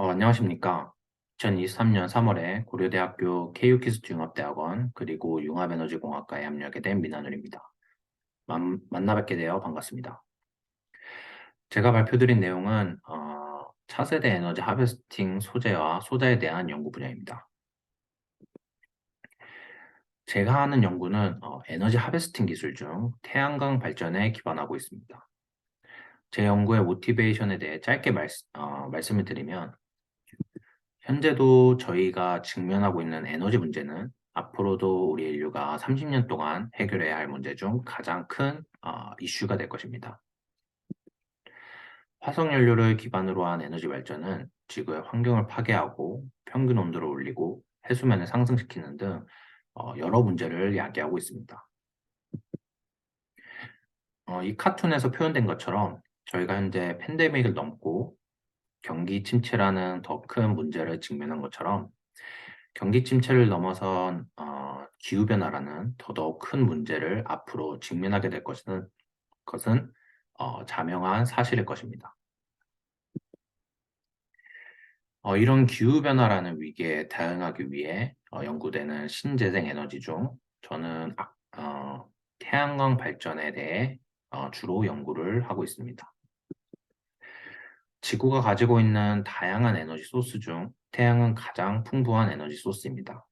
어, 안녕하십니까. 2023년 3월에 고려대학교 KU키스트 융합대학원 그리고 융합에너지공학과에 합류하게 된 민하늘입니다. 만, 만나 뵙게 되어 반갑습니다. 제가 발표드린 내용은 어, 차세대 에너지 하베스팅 소재와 소자에 대한 연구 분야입니다. 제가 하는 연구는 어, 에너지 하베스팅 기술 중 태양광 발전에 기반하고 있습니다. 제 연구의 모티베이션에 대해 짧게 말, 어, 말씀을 드리면 현재도 저희가 직면하고 있는 에너지 문제는 앞으로도 우리 인류가 30년 동안 해결해야 할 문제 중 가장 큰 어, 이슈가 될 것입니다. 화석연료를 기반으로 한 에너지 발전은 지구의 환경을 파괴하고 평균 온도를 올리고 해수면을 상승시키는 등 어, 여러 문제를 야기하고 있습니다. 어, 이 카툰에서 표현된 것처럼 저희가 현재 팬데믹을 넘고 경기 침체라는 더 큰 문제를 직면한 것처럼 경기 침체를 넘어선 어, 기후 변화라는 더더욱 큰 문제를 앞으로 직면하게 될 것은, 것은 어, 자명한 사실일 것입니다. 어, 이런 기후 변화라는 위기에 대응하기 위해 어, 연구되는 신재생 에너지 중 저는 아, 어, 태양광 발전에 대해 어, 주로 연구를 하고 있습니다. 지구가 가지고 있는 다양한 에너지 소스 중 태양은 가장 풍부한 에너지 소스입니다.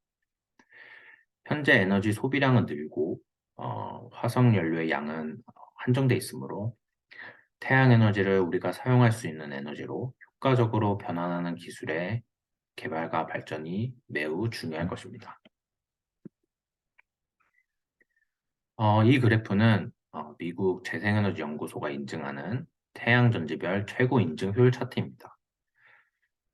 현재 에너지 소비량은 늘고 어, 화석 연료의 양은 한정돼 있으므로 태양 에너지를 우리가 사용할 수 있는 에너지로 효과적으로 변환하는 기술의 개발과 발전이 매우 중요할 것입니다. 어, 이 그래프는 어, 미국 재생에너지 연구소가 인증하는 태양 전지별 최고 인증 효율 차트입니다.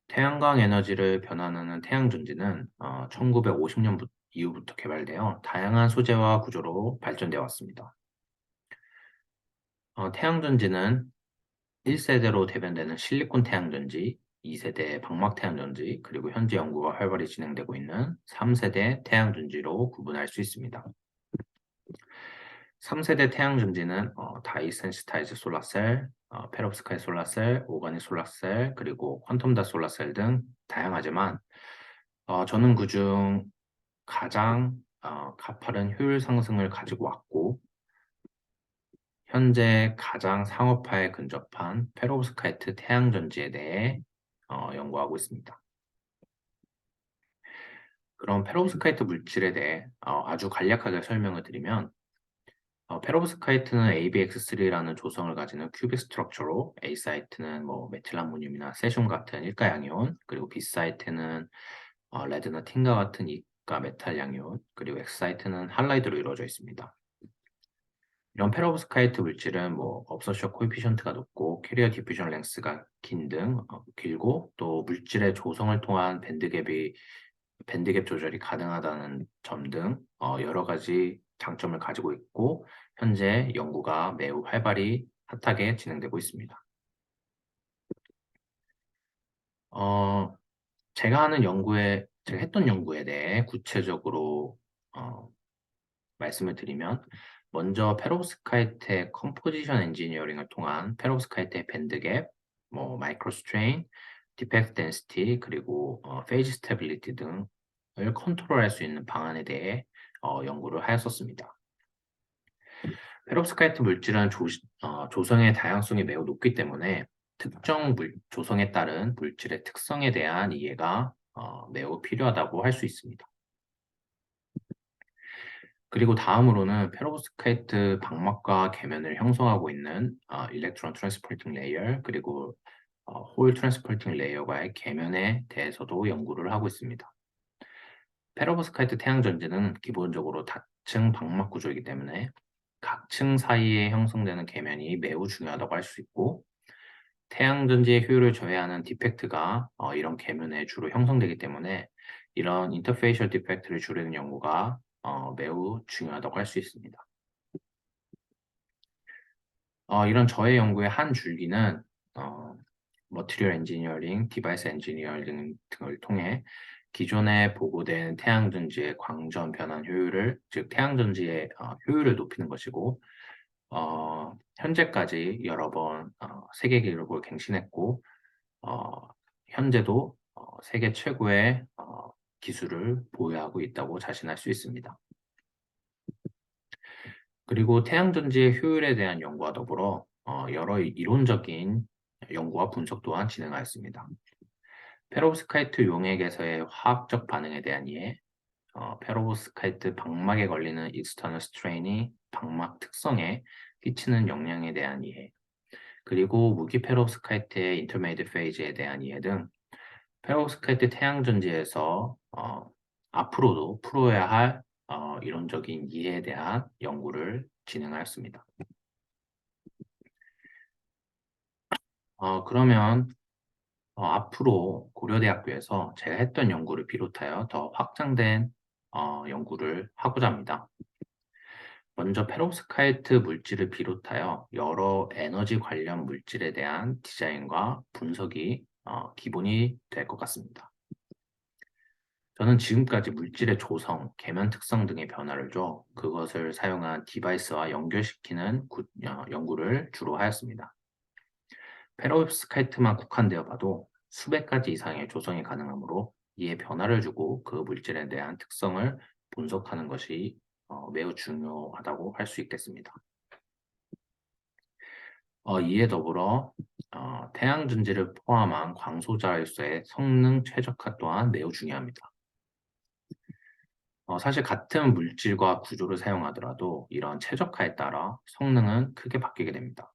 태양광 에너지를 변환하는 태양 전지는 어, 1950년 이후부터 개발되어 다양한 소재와 구조로 발전되어 왔습니다. 어, 태양 전지는 1세대로 대변되는 실리콘 태양 전지, 2세대 방막 태양 전지, 그리고 현재 연구가 활발히 진행되고 있는 3세대 태양 전지로 구분할 수 있습니다. 3세대 태양전지는 어, 다이센시타이즈 솔라셀, 어, 페롭스카이 솔라셀, 오가니 솔라셀, 그리고 퀀텀다 솔라셀 등 다양하지만 어, 저는 그중 가장 어, 가파른 효율 상승을 가지고 왔고 현재 가장 상업화에 근접한 페로브스카이트 태양전지에 대해 어, 연구하고 있습니다. 그럼 페로브스카이트 물질에 대해 어, 아주 간략하게 설명을 드리면 어, 페로브스카이트는 ABX3라는 조성을 가지는 큐빅 스트럭처로 A 사이트는 뭐 메틸아모늄이나 세슘 같은 일가 양이온, 그리고 B 사이트는 어, 레드나 틴과 같은 이가 메탈 양이온, 그리고 X 사이트는 할라이드로 이루어져 있습니다. 이런 페로브스카이트 물질은 뭐 업서셔 코이피션트가 높고 캐리어 디퓨전 랭스가 긴등 어, 길고 또 물질의 조성을 통한 밴드갭이 밴드갭 조절이 가능하다는 점등 어, 여러 가지 장점을 가지고 있고 현재 연구가 매우 활발히 핫하게 진행되고 있습니다. 어, 제가 하는 연구에 제가 했던 연구에 대해 구체적으로 어, 말씀을 드리면 먼저 페로브스카이트의 컴포지션 엔지니어링을 통한 페로브스카이트의 밴드갭, 뭐 마이크로 스트레인, 디펙트 덴시티 그리고 어, 페이지 스테빌리티 등을 컨트롤할 수 있는 방안에 대해 어, 연구를 하였었습니다. 페롭스카이트 물질은 조, 어, 조성의 다양성이 매우 높기 때문에 특정 물, 조성에 따른 물질의 특성에 대한 이해가 어, 매우 필요하다고 할 수 있습니다. 그리고 다음으로는 페로브스카이트 방막과 계면을 형성하고 있는 어, 일렉트론 트랜스포팅 레이어 그리고 어, 홀 트랜스포팅 레이어와의 계면에 대해서도 연구를 하고 있습니다. 페로브스카이트 태양 전지는 기본적으로 다층 방막 구조이기 때문에 각 층 사이에 형성되는 계면이 매우 중요하다고 할 수 있고 태양 전지의 효율을 저해하는 디펙트가 어, 이런 계면에 주로 형성되기 때문에 이런 인터페이셜 디펙트를 줄이는 연구가 어, 매우 중요하다고 할 수 있습니다. 어, 이런 저의 연구의 한 줄기는 어, 머티리얼 엔지니어링, 디바이스 엔지니어링 등을 통해 기존에 보고된 태양 전지의 광전 변환 효율을 즉 태양 전지의 어, 효율을 높이는 것이고 어, 현재까지 여러 번 어, 세계 기록을 갱신했고 어, 현재도 어, 세계 최고의 어, 기술을 보유하고 있다고 자신할 수 있습니다. 그리고 태양 전지의 효율에 대한 연구와 더불어 어, 여러 이론적인 연구와 분석 또한 진행하였습니다. 페로브스카이트 용액에서의 화학적 반응에 대한 이해, 어, 페로브스카이트 방막에 걸리는 익스터널 스트레인이 방막 특성에 끼치는 영향에 대한 이해, 그리고 무기 페로브스카이트의 인터메이드 페이즈에 대한 이해 등 페로브스카이트 태양전지에서 어, 앞으로도 풀어야 할 어, 이론적인 이해에 대한 연구를 진행하였습니다. 어, 그러면 어, 앞으로 고려대학교에서 제가 했던 연구를 비롯하여 더 확장된 어, 연구를 하고자 합니다. 먼저 페로브스카이트 물질을 비롯하여 여러 에너지 관련 물질에 대한 디자인과 분석이 어, 기본이 될 것 같습니다. 저는 지금까지 물질의 조성, 계면 특성 등의 변화를 줘 그것을 사용한 디바이스와 연결시키는 구, 어, 연구를 주로 하였습니다. 페로브스카이트만 국한되어 봐도 수백 가지 이상의 조성이 가능하므로 이에 변화를 주고 그 물질에 대한 특성을 분석하는 것이 어, 매우 중요하다고 할 수 있겠습니다. 어, 이에 더불어 어, 태양 전지를 포함한 광소자료소의 성능 최적화 또한 매우 중요합니다. 어, 사실 같은 물질과 구조를 사용하더라도 이런 최적화에 따라 성능은 크게 바뀌게 됩니다.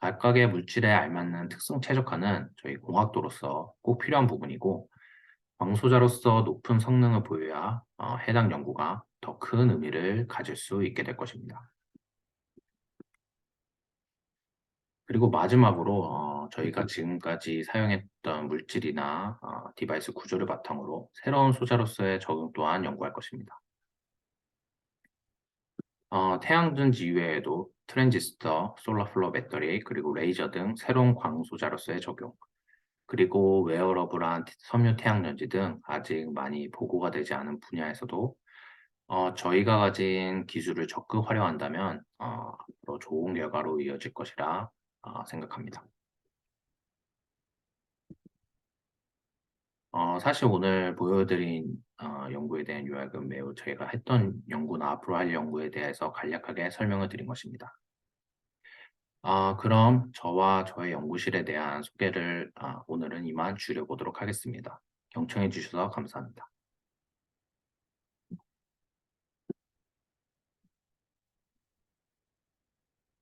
각각의 물질에 알맞는 특성 최적화는 저희 공학도로서 꼭 필요한 부분이고 광소자로서 높은 성능을 보여야 어, 해당 연구가 더 큰 의미를 가질 수 있게 될 것입니다. 그리고 마지막으로 어, 저희가 지금까지 사용했던 물질이나 어, 디바이스 구조를 바탕으로 새로운 소자로서의 적용 또한 연구할 것입니다. 어, 태양전지 이외에도 트랜지스터, 솔라플러 배터리, 그리고 레이저 등 새로운 광소자로서의 적용, 그리고 웨어러블한 섬유 태양전지 등 아직 많이 보고가 되지 않은 분야에서도 어, 저희가 가진 기술을 적극 활용한다면 어, 앞으로 좋은 결과로 이어질 것이라 어, 생각합니다. 어, 사실 오늘 보여드린 어, 연구에 대한 요약은 매우 저희가 했던 연구나 앞으로 할 연구에 대해서 간략하게 설명을 드린 것입니다. 어, 그럼 저와 저의 연구실에 대한 소개를 어, 오늘은 이만 줄여보도록 하겠습니다. 경청해 주셔서 감사합니다.